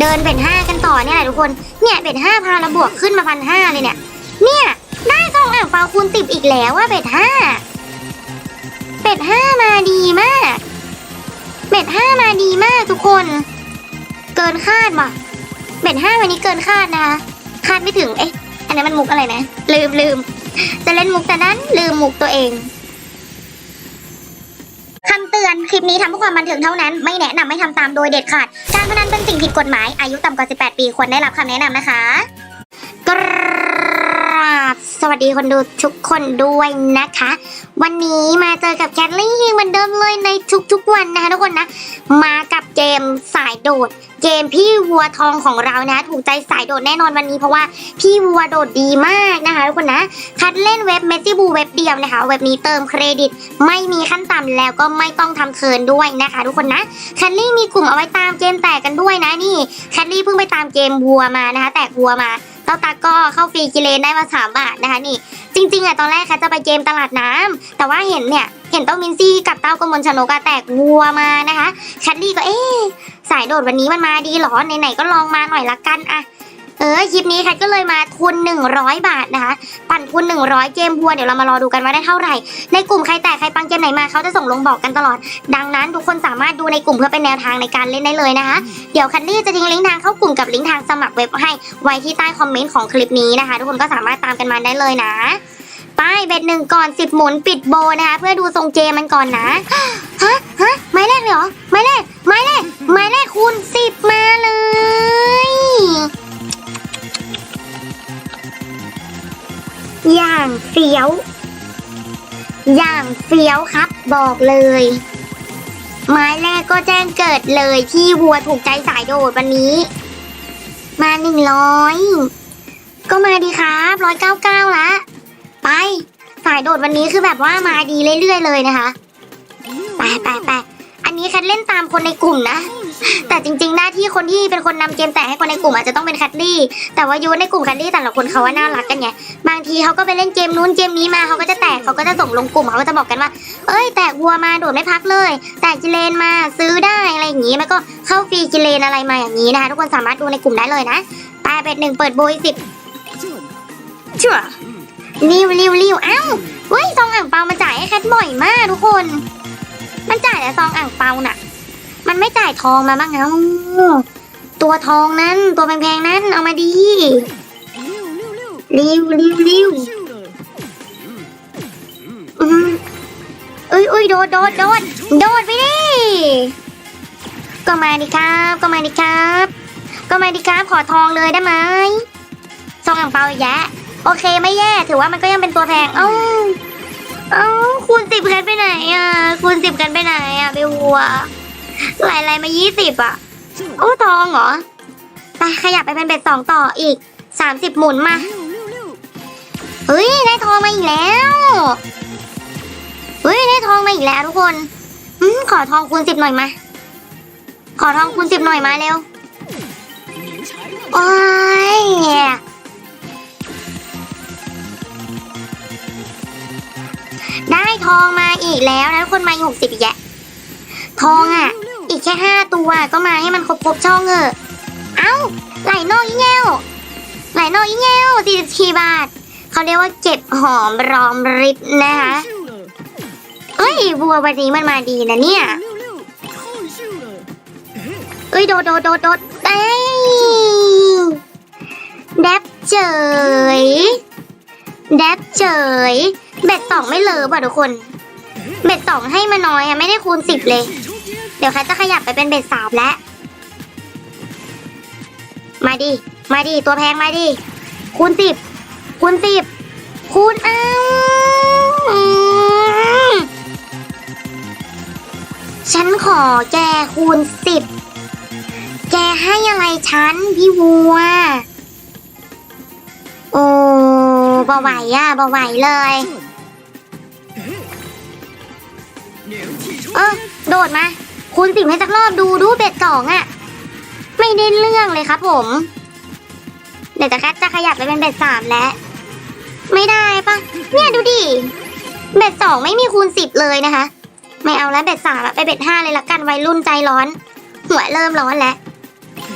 เดินเบ็ดห้ากันต่อเนี่ยแหละทุกคน เนี่ยเบ็ดห้าพาเราบวกขึ้นมาพันห้าเลยเนี่ย เนี่ยได้ซองอ่างเปาคูณสิบอีกแล้วว่าเบ็ดห้าเบ็ดห้ามาดีมาก เบ็ดห้ามาดีมากทุกคน เกินคาดว่ะ เบ็ดห้าวันนี้เกินคาดนะคะคาดไม่ถึง เอ๊ะ อันนั้นมันมุกอะไรนะ ลืมลืม จะเล่นมุกแต่นั้นลืมมุกตัวเอง คำเตือน คลิปนี้ทำเพื่อความบันเทิงเท่านั้น ไม่แนะนำไม่ทำตามโดยเด็ดขาด การพนันเป็นสิ่งผิดกฎหมาย อายุต่ำกว่า 18 ปีควรได้รับคำแนะนำนะคะกราบสวัสดีคนดูทุกคนด้วยนะคะ วันนี้มาเจอกับแคทลี่เหมือนเดิมเลยในทุกๆวันนะคะทุกคนนะ มากับเกมสายโดด เกมพี่วัวทองของเรานะถูกใจสายโดดแน่นอนวันนี้เพราะว่าพี่วัวโดดดีมากนะคะทุกคนนะ คัดเล่นเว็บเมจิบูเว็บเดียวนะคะ เว็บนี้เติมเครดิต ไม่มีขั้นต่ำแล้วก็ไม่ต้องทำเทิร์นด้วยนะคะ ทุกคนนะแคทลี่มีกลุ่มเอาไว้ตามเกมแตกกันด้วยนะนี่แคทลี่เพิ่งไปตามเกมวัวมานะคะ แตกวัวมาเต้าตาก็เข้าฟรีกิเลนได้มาสามบาทนะคะนี่ จริงๆอะตอนแรกแคทจะไปเกมตลาดน้ำแต่ว่าเห็นเนี่ยเห็นเต้ามินซี่กับเต้ากมลชนกแตกวัวมานะคะแคทลี่ก็เอ๊ สายโดดวันนี้มันมาดีหรอไหนๆก็ลองมาหน่อยละกันอะเออคลิปนี้แคทก็เลยมาทุน 100 บาทนะคะ ปั่นทุน 100 เกมวัวเดี๋ยวเรามารอดูกันว่าได้เท่าไหร่ ในกลุ่มใครแตกใครปังเกมไหนมาเขาจะส่งลงบอกกันตลอด ดังนั้นทุกคนสามารถดูในกลุ่มเพื่อเป็นแนวทางในการเล่นได้เลยนะคะ เดี๋ยวคันลี่จะทิ้งลิงก์ทางเข้ากลุ่มกับลิงก์ทางสมัครเว็บให้ไว้ที่ใต้คอมเมนต์ของคลิปนี้นะคะ ทุกคนก็สามารถตามกันมาได้เลยนะไป้ายเบ็ดหนึ่งก่อนสิบหมุนปิดโบนะคะเพื่อดูทรงเกมมันก่อนนะฮะฮะไม้แรกเลยเหรอไม้แรก ไม้แรกไม้แรกคูณสิบมาเลย อย่างเฟี้ยว อย่างเฟี้ยวครับบอกเลยไม้แรกก็แจ้งเกิดเลยที่วัวถูกใจสายโดดวันนี้ มาหนึ่งร้อยก็มาดีครับร้อยเก้าเก้าละไปสายโดดวันนี้คือแบบว่ามาดีเรื่อยๆเลยนะคะ ไปไปไป อันนี้แคทเล่นตามคนในกลุ่มนะ แต่จริง ๆ หน้าที่คนที่เป็นคนนำเกมแต่ให้คนในกลุ่มอาจจะต้องเป็นแคทลี่ แต่ว่ายูในกลุ่มแคทลี่แต่ละคนเขาว่าน่ารักกันไง บางทีเขาก็ไปเล่นเกมนู้นเกมนี้มาเขาก็จะแตกเขาก็จะส่งลงกลุ่มเขาก็จะบอกกันว่า เอ้ยแตกวัวมาโดดไม่พักเลย แตกกิเลนมาซื้อได้อะไรอย่างนี้ แล้วก็เข้าฟรีกิเลนอะไรมาอย่างนี้นะคะทุกคนสามารถดูในกลุ่มได้เลยนะไปเป็ดหนึ่งเปิดโบยสิบชั่วริวริวริวเอ้าเว้ยซองอ่างเปามาจ่ายให้แคทบ่อยมากทุกคน มันจ่ายแต่ซองอ่างเปาน่ะ มันไม่จ่ายทองมาบ้างเอ้าตัวทองนั้นตัวแพงๆนั้นเอามาดีริวริวริวอืมเอ้ยเอ้ยโดดโดดโดดโดดไปดิก็มาดิครับ ก็มาดิครับ ก็มาดิครับขอทองเลยได้ไหมซองอ่างเปาแยะ โอเคไม่แย่ ถือว่ามันก็ยังเป็นตัวแพงเอ้าเอ้าคูณสิบกันไปไหน อะคูณสิบกันไปไหนอะไปวัวไหลไหลมายี่สิบอะโอ้ทองเหรอไปขยับไปเป็นเบ็ดสองต่ออีกสามสิบหมุนมาเฮ้ยได้ทองมาอีกแล้วเฮ้ยได้ทองมาอีกแล้วทุกคนอืมขอทองคูณสิบหน่อยมา ขอทองคูณสิบหน่อยมาเร็วโอ้ย ทองมาอีกแล้วนะทุกคนมาอีกหกสิบอีกแยะ ทองอะ อีกแค่ห้าตัวก็มาให้มันครบครบๆช่องเถอะเอ้าไหลนอกอีเงวไหลนอกอีเงวสี่สิบสี่บาทเขาเรียกว่าเก็บหอมรอมริบนะคะเอ้ยวัววันนี้มันมาดีนะเนี่ยเอ้ยโดดโดดโดดโดดเอ้ยแดบเฉยแดบเฉย เบ็ดสองไม่เลิฟอะทุกคน เบ็ดสองให้มาน้อยอะไม่ได้คูณสิบเลย เดี๋ยวแคทจะขยับไปเป็นเบ็ดสามแล้ว มาดิ มาดิ ตัวแพงมาดิ คูณสิบคูณสิบคูณเอาอืมฉันขอแกคูณสิบแกให้อะไรฉันพี่วัว โอ้บ่ไหวอะบ่ไหวเลย เออ โดดมาคูณสิบให้สักรอบดูดูเบ็ดสองอะไม่ได้เรื่องเลยครับผม เดี๋ยวจะแคทจะขยับไปเป็นเบ็ดสามแล้ว ไม่ได้ปะเนี่ยดูดิ เบ็ดสองไม่มีคูณสิบเลยนะคะ ไม่เอาแล้วเบ็ดสามอะไปเบ็ดห้าเลยละกันวัยรุ่นใจร้อน หัวเริ่มร้อนแล้ว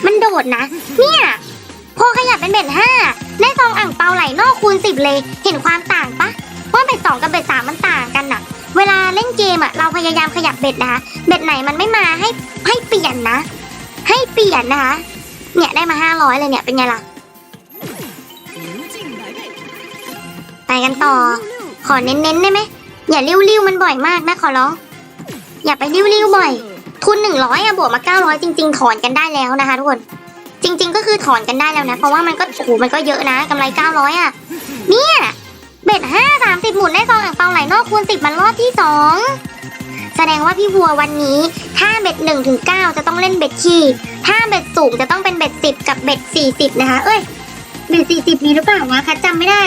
มันโดดนะ เนี่ยพอขยับเป็นเบ็ดห้าได้ซองอ่างเปาไหลนอกคูณสิบเลย เห็นความต่างปะว่าเบ็ดสองกับเบ็ดสามมันต่างกันนะ เวลาเล่นเกมอะเราพยายามขยับเบ็ดนะคะ เบ็ดไหนมันไม่มาให้ให้เปลี่ยนนะ ให้เปลี่ยนนะคะ เนี่ยได้มาห้าร้อยเลยเนี่ยเป็นไงล่ะ ไปกันต่อ ขอเน้นๆได้ไหมอย่าริ้วๆมันบ่อยมากนะขอร้อง อย่าไปริ้วๆบ่อย ทุนหนึ่งร้อยอะบวกมาเก้าร้อยจริง ๆ ถอนกันได้แล้วนะคะทุกคนจริง ๆ ก็คือถอนกันได้แล้วนะ เพราะว่ามันก็โอ้โหมันก็เยอะนะกำไรเก้าร้อยอะเนี่ย เบ็ดห้าสามสิบหมุนได้ซองอ่างเปาไหลนอกคูณสิบมันรอบที่สองแสดงว่าพี่วัววันนี้ ถ้าเบ็ดหนึ่งถึงเก้าจะต้องเล่นเบ็ดขี้ถ้าเบ็ดสูงจะต้องเป็นเบ็ดสิบกับเบ็ดสี่สิบนะคะ เอ้ย เบ็ดสี่สิบมีหรือเปล่าวะคะจำไม่ได้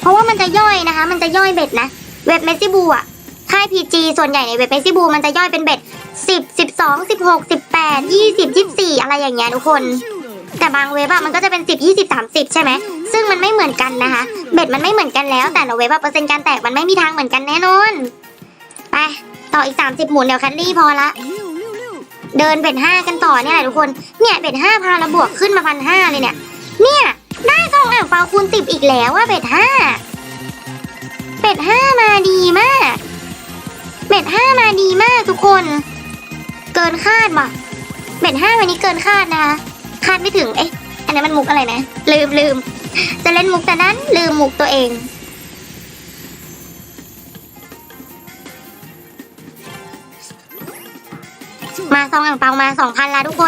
เพราะว่ามันจะย่อยนะคะ มันจะย่อยเบ็ดนะ เว็บเมสซิบูอะ ค่ายพีจีส่วนใหญ่ในเว็บเมสซิบูมันจะย่อยเป็นเบ็ดสิบสิบสองสิบหกสิบแปดยี่สิบยี่สี่อะไรอย่างเงี้ยทุกคน แต่บางเว็บอะมันก็จะเป็นสิบยี่สิบสามสิบใช่ไหมซึ่งมันไม่เหมือนกันนะคะ เบ็ดมันไม่เหมือนกันแล้วแต่ละเว็บอะเปอร์เซ็นต์การแตกมันไม่มีทางเหมือนกันแน่นอน ไปต่ออีกสามสิบหมุนเดี๋ยวคันลี่พอละ เดินเบ็ดห้ากันต่อเนี่ยแหละทุกคน เนี่ยเบ็ดห้าพาระบวกขึ้นมาพันห้าเลยเนี่ย เนี่ยได้ซองอ่างเปาคูณสิบอีกแล้วว่าเบ็ดห้าเบ็ดห้ามาดีมาก เบ็ดห้ามาดีมากทุกคน เกินคาดว่ะ เบ็ดห้าวันนี้เกินคาดนะคะ คาดไม่ถึง เอ๊ะ อันนั้นมันมุกอะไรนะ ลืมลืม จะเล่นมุกแต่นั้น ลืมมุกตัวเอง มาซองอ่างเปามาสองพันละทุกคน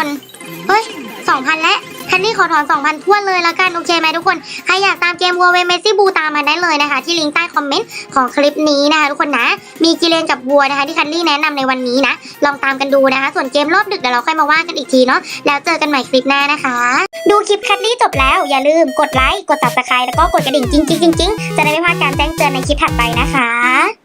นนี้ขอถอนสองพันทวนเลยละกันโอเคไหมทุกคน ใครอยากตามเกมวัวเวเมซี่บูตามมาได้เลยนะคะ ที่ลิงก์ใต้คอมเมนต์ของคลิปนี้นะคะทุกคนนะ มีกิเลนกับวัวนะคะ ที่คันลี่แนะนำในวันนี้นะ ลองตามกันดูนะคะ ส่วนเกมรอบดึกเดี๋ยวเราค่อยมาว่ากันอีกทีเนาะแล้วเจอกันใหม่คลิปหน้านะคะ ดูคลิปคันลี่จบแล้วอย่าลืมกดไลค์กด subscribe แล้วก็กดกระดิ่งจริงๆๆๆจะได้ไม่พลาดการแจ้งเตือนในคลิปถัดไปนะคะ